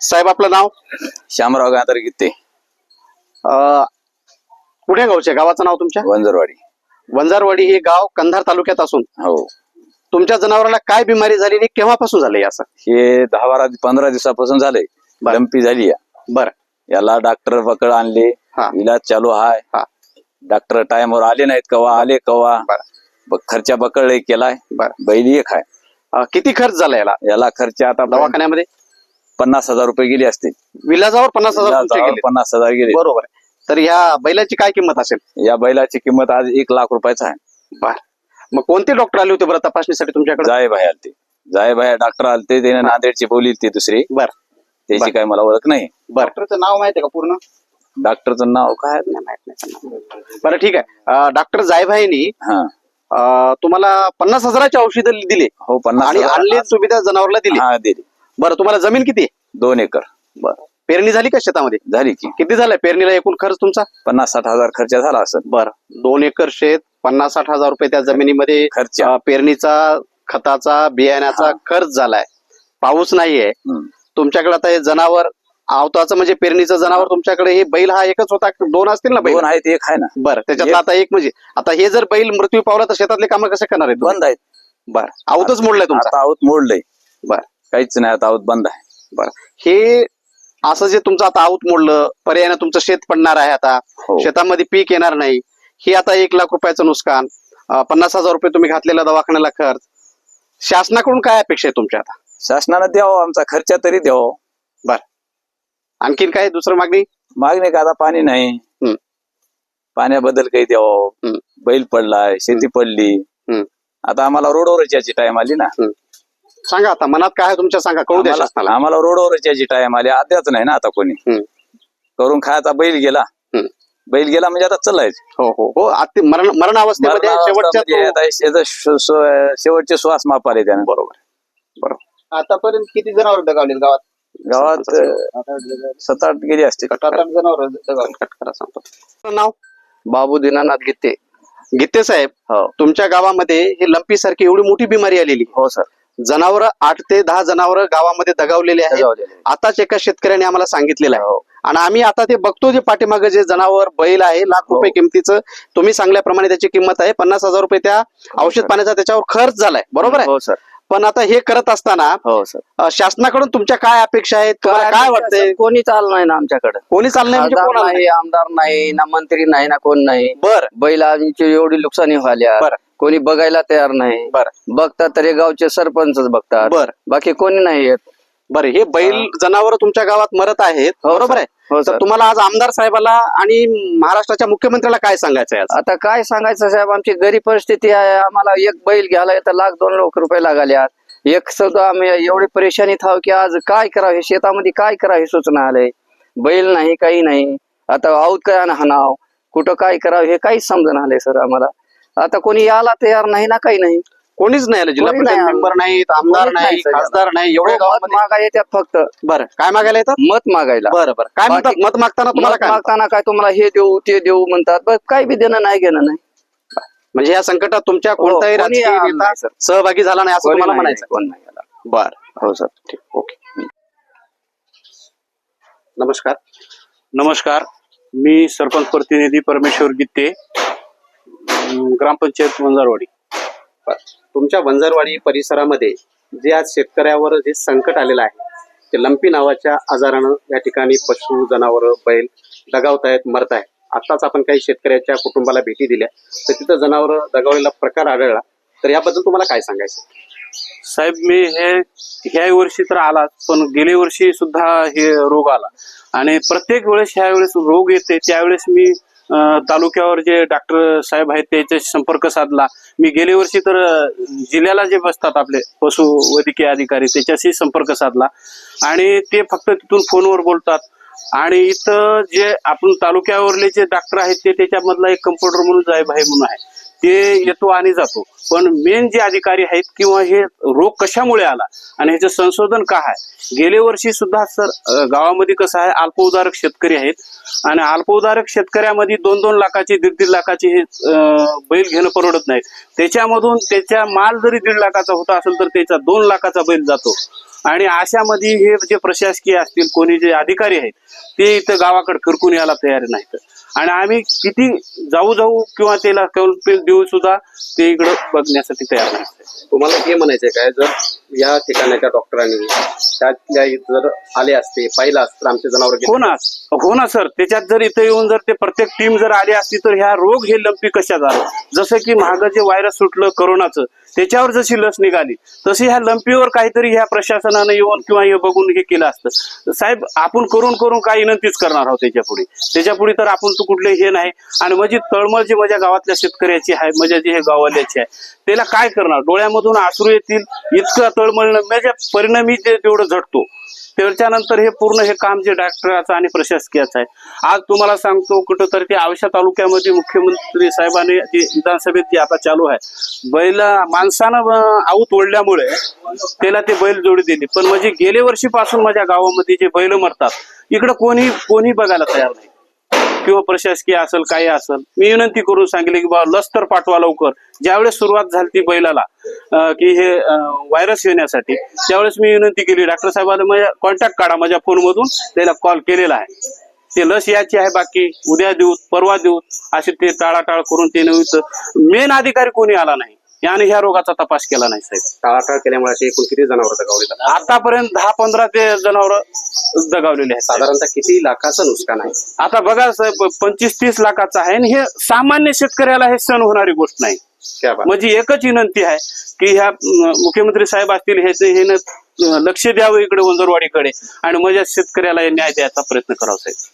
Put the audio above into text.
साहेब आपलं नाव? श्यामराव गांधर गीते अं, कुठे गावचे? गावाचं नाव तुमच्या? वंजरवाडी. वंजारवाडी हे गाव कंधार तालुक्यात असून हो. तुमच्या जनावराला काय बिमारी झाली आणि केव्हापासून झाली असं? हे दहा बारा पंधरा दिवसापासून झालंय. बरं. लंपी झाली या. बरं. याला डॉक्टर पकड आणले. हा. इलाज चालू हाय हा. डॉक्टर टाइमवर आले नाहीत कवा? आले कवा? बरं. ब- खर्चा बकळले केलाय. बरं. बैली एक आहे. किती खर्च झाला याला? याला खर्च आता दवाखान्यामध्ये? पन्नास हजार रुपये गेले असते विलाजावर पन्नास हजार तुमचे इलाजावर गेले. पन्नास हजार गेले. बरोबर आहे. तर ह्या बैलाची काय किंमत असेल? या बैलाची किंमत आज एक लाख रुपयाचा आहे. बर. मग कोणते डॉक्टर आले होते बरं तपासणीसाठी तुमच्याकडे? जाय भाई आलते. जाय भाई डॉक्टर आलते त्याने नांदेडची बोली ती दुसरी. बर. त्याची. काय मला ओळख नाही. बर. डॉक्टरचं नाव माहिती आहे का पूर्ण? डॉक्टरचं नाव काय? नाही माहीत नाही. बरं ठीक आहे. डॉक्टर जायभाईनी हा. तुम्हाला पन्नास हजाराची औषधं दिली. हो पन्नास आणि हजार. आणली सुविधा जनावरला दिली. हा दिली. बरं तुम्हाला जमीन किती? आहे? दोन एकर. बरं. पेरणी झाली का शेतामध्ये? झाली की. किती झालंय? पेरणीला एकूण खर्च तुमचा? पन्नास साठ हजार खर्च झाला असं. बर. दोन एकर शेत पन्नास साठ हजार रुपये त्या जमिनीमध्ये खर्च. अं, पेरणीचा खताचा बियाण्याचा खर्च झालाय. पाऊस नाहीये. हम्म. तुमच्याकडे आता हे जनावर आवताचं म्हणजे पेरणीचं जनावर तुमच्याकडे हे बैल हा एकच होता दोन असतील ना बैल? दोन आहेत एक आहे ना. बरं त्याच्यातलं एक- आता एक म्हणजे आता हे जर बैल मृत्यू पावला तर शेतातले कामं कसे करणार आहेत? बंद आहेत. बर. आवतच मोडलाय तुमचा. आता आऊत मोडलंय. बर. काहीच नाही आता आऊत बंद आहे. बर. हे असं जे तुमचं आता आऊत मोडलं पर्यायानं तुमचं शेत पडणार आहे आता. हो. शेतामध्ये पीक येणार नाही. हे आता एक लाख रुपयाचं नुकसान. अं, पन्नास हजार रुपये तुम्ही घातलेला दवाखान्याला खर्च. शासनाकडून काय अपेक्षा आहे तुमच्या आता? शासनानं द्यावं आमचा खर्च तरी द्यावं. बर. आणखीन काय दुसरं मागणी? मागणी का आता पाणी नाही. हम्म. पाण्याबद्दल काही द्यावं हम्म. बैल पडलाय शेती पडली. हम्म. आता आम्हाला रोडवरच याची टाइम आली ना. सांगा आता मनात काय आहे तुमच्या सांगा कळू द्या आम्हाला शासनाला. आम्हाला रोडवरच याची टाइम आली आद्याच नाही ना आता कोणी. हम्म. करून खायचा बैल गेला. हम्म. बैल गेला म्हणजे आता चालायचं. हो हो हो. मरण मरण अवस्थेमध्ये शेवटच्या तो- शेवटचे श्वास मापाले त्यानं. बरोबर बरोबर. आतापर्यंत किती जनावर दगावले गावात? गावात सात आठ गेली असते नाव? बाबू दीनानाथ गीते गीते साहेब हो. तुमच्या गावामध्ये हे लंपी सारखी एवढी मोठी बिमारी आलेली. हो सर. जनावर आठ ते दहा जनावर गावामध्ये दगावलेले आहेत. आताच एका शेतकऱ्याने आम्हाला सांगितलेलं आहे. हो. आणि आम्ही आता ते बघतो जे पाठीमागे जे जनावर बैल आहे लाख हो. रुपये किमतीचं तुम्ही सांगल्याप्रमाणे त्याची किंमत आहे. पन्नास हजार रुपये त्या औषध पाण्याचा त्याच्यावर खर्च झालाय. बरोबर आहे? हो सर. पण आता हे करत असताना हो सर. अं, शासनाकडून तुमच्या काय अपेक्षा आहेत? तुम्हाला काय वाटतंय? कोणी चाल नाही ना आमच्याकडे. कोणी चाललंय म्हणजे खासदार कोण आलं? नाही आमदार नाही ना मंत्री नाही ना कोण नाही. बर. बैलांची एवढी नुकसानी व्हायल्या बर. कोणी बघायला तयार नाही. बर. बघतात तरी गावचे सरपंचच बघतात. बर. बाकी कोणी नाही येत. बर हे बैल जनावर तुमच्या गावात मरत आहेत हो, बरोबर. आहे? हो तर सर. तुम्हाला आज आमदार साहेबाला आणि महाराष्ट्राच्या मुख्यमंत्र्याला काय सांगायचं आहे आज? आता काय सांगायचं साहेब आमची गरीब परिस्थिती आहे आम्हाला एक बैल घ्यायला तर लाख दोन लाख रुपये लागाल्यात एक सुद्धा आम्ही एवढी परेशानीत आहो की आज काय करावं हे शेतामध्ये काय करावं हे सूचना आलंय बैल नाही काही नाही. आता आऊत काय हाणाव. कुठं काय करावं हे काहीच समजून आलंय सर आम्हाला. आता कोणी यायला तयार नाही ना काही नाही. कोणीच नाही आलं जिल्हा परिषद नाही मेंबर नाहीत आमदार कोणीच नाही नाही सर. खासदार नाही एवढे मत गावामध्ये. मागा येतात फक्त. बरं काय मागायला येतात? मत मागायला. बरं बरं. काय बाकी- म्हणतात? मत मागताना तुम्हाला मत काय? मागताना काय तुम्हाला हे देऊ ते देऊ म्हणतात. बस काही बी देणं नाही घेणं नाही. म्हणजे या संकटात तुमच्या कोणताही हो, कोणी राजकीय आलं नेता नाही, सर. सहभागी झाला नाही असं कोणी तुम्हाला नाही, म्हणायचं कोण नाही आला. बर. हो सर. ठीक ओके. नमस्कार. नमस्कार. मी सरपंच प्रतिनिधी परमेश्वर गित्ते अं, ग्रामपंचायत वंजारवाडी बर. तुमच्या वंजारवाडी परिसरामध्ये जे आज शेतकऱ्यावर जे संकट आलेलं आहे ते लंपी नावाच्या आजारानं या ठिकाणी पशु जनावर बैल दगावत आहेत मरत आहेत. आताच आपण काही शेतकऱ्याच्या कुटुंबाला भेटी दिल्या. तर तिथं जनावर दगावलेला प्रकार आढळला. तर याबद्दल तुम्हाला काय सांगायचं? साहेब मी हे ह्या वर्षी तर आलाच पण गेल्या वर्षी सुद्धा हे रोग आला. आणि प्रत्येक वेळेस ह्या वेळेस रोग येते त्यावेळेस मी तालुक्यावर जे डॉक्टर साहेब आहेत त्याच्याशी संपर्क साधला. मी गेल्या वर्षी तर जिल्ह्याला जे बसतात आपले पशु वैद्यकीय अधिकारी त्याच्याशी संपर्क साधला. आणि ते फक्त तिथून फोनवर बोलतात. आणि इथं जे आपण तालुक्यावरले जे डॉक्टर आहेत ते त्याच्यामधला एक कम्पाउंडर म्हणून जाय आहे म्हणून आहे. ते येतो आणि जातो. पण मेन जे अधिकारी आहेत किंवा हे रोग कशामुळे आला आणि ह्याचं संशोधन काय आहे? गेल्या वर्षी सुद्धा सर गावामध्ये कसं आहे अल्पउदारक शेतकरी आहेत. आणि अल्पउदारक शेतकऱ्यामध्ये दोन दोन लाखाचे दीड दीड लाखाचे हे बैल घेणं परवडत नाही त्याच्यामधून त्याच्या माल जरी दीड लाखाचा होता असेल तर त्याचा दोन लाखाचा बैल जातो. आणि अशामध्ये हे जे प्रशासकीय असतील कोणी जे अधिकारी आहेत ते इथं गावाकडे फिरकून यायला तयार नाहीत. आणि आम्ही किती जाऊ जाऊ किंवा त्याला कौल देऊ सुद्धा ते इकडं बघण्यासाठी तयार नाही तुम्हाला हे म्हणायचंय काय जर या ठिकाणाच्या डॉक्टरांनी त्यातल्या इथं जर आले असते पाहिलं असतं आमचे जनावर हो ना हो ना सर. त्याच्यात जर इथं येऊन जर ते प्रत्येक टीम जर आली असती तर ह्या रोग हे लंपी कशा झालं? जसं की महाग जे व्हायरस सुटलं करोनाचं त्याच्यावर जशी लस निघाली तशी ह्या लंपीवर काहीतरी ह्या प्रशासनानं येऊन किंवा हे बघून हे केलं असतं. साहेब आपण करून करून काय विनंतीच करणार आहोत त्याच्यापुढे. त्याच्यापुढे तर आपण तर कुठले हे नाही. आणि माझी तळमळ जी माझ्या गावातल्या शेतकऱ्याची आहे म्हणजे माझ्या जी हे गावाल्याची आहे त्याला काय करणार? डोळ्यामधून आसरू येतील इतकं तळमळणं म्हणजे परिणामी जे तेवढं झटतो. त्याच्यानंतर हे पूर्ण हे काम जे डॉक्टराचं आणि प्रशासकीयाचं आहे. आज तुम्हाला सांगतो कुठं तरी ते आवशा तालुक्यामध्ये मुख्यमंत्री साहेबांनी जे विधानसभेत जे आता चालू आहे. बैल माणसानं आऊत ओढल्यामुळे त्याला ते बैल जोडी दिली. पण म्हणजे गेल्या वर्षीपासून माझ्या गावामध्ये जे बैल मरतात इकडं कोणी कोणी बघायला तयार नाही. किंवा प्रशासकीय असेल काही असेल मी विनंती करून सांगितले की बाबा लस तर पाठवा लवकर. ज्यावेळेस सुरुवात झाली ती बैलाला की हे व्हायरस येण्यासाठी. त्यावेळेस मी विनंती केली डॉक्टर साहेबांना माझ्या कॉन्टॅक्ट काढा माझ्या फोनमधून त्याला कॉल केलेला आहे. ते लस याची आहे बाकी उद्या देऊ परवा देऊ असे ते टाळाटाळ करून ते नव्हतं मेन अधिकारी कोणी आला नाही. याने ह्या रोगाचा तपास केला नाही साहेब. टाळाटाळ केल्यामुळे असे एकूण किती जनावर दगावले आतापर्यंत दहा पंधरा ते जनावर दगावलेले आहेत. साहेब. साधारणतः किती लाखाचं नुकसान आहे? आता बघा साहेब पंचवीस तीस लाखाचं आहे आणि हे सामान्य शेतकऱ्याला हे सण होणारी गोष्ट नाही. म्हणजे एकच विनंती आहे की ह्या मुख्यमंत्री साहेब असतील ह्याचे हे लक्ष द्यावं इकडे वंजरवाडीकडे आणि माझ्या शेतकऱ्याला न्याय द्यायचा प्रयत्न करावा साहेब.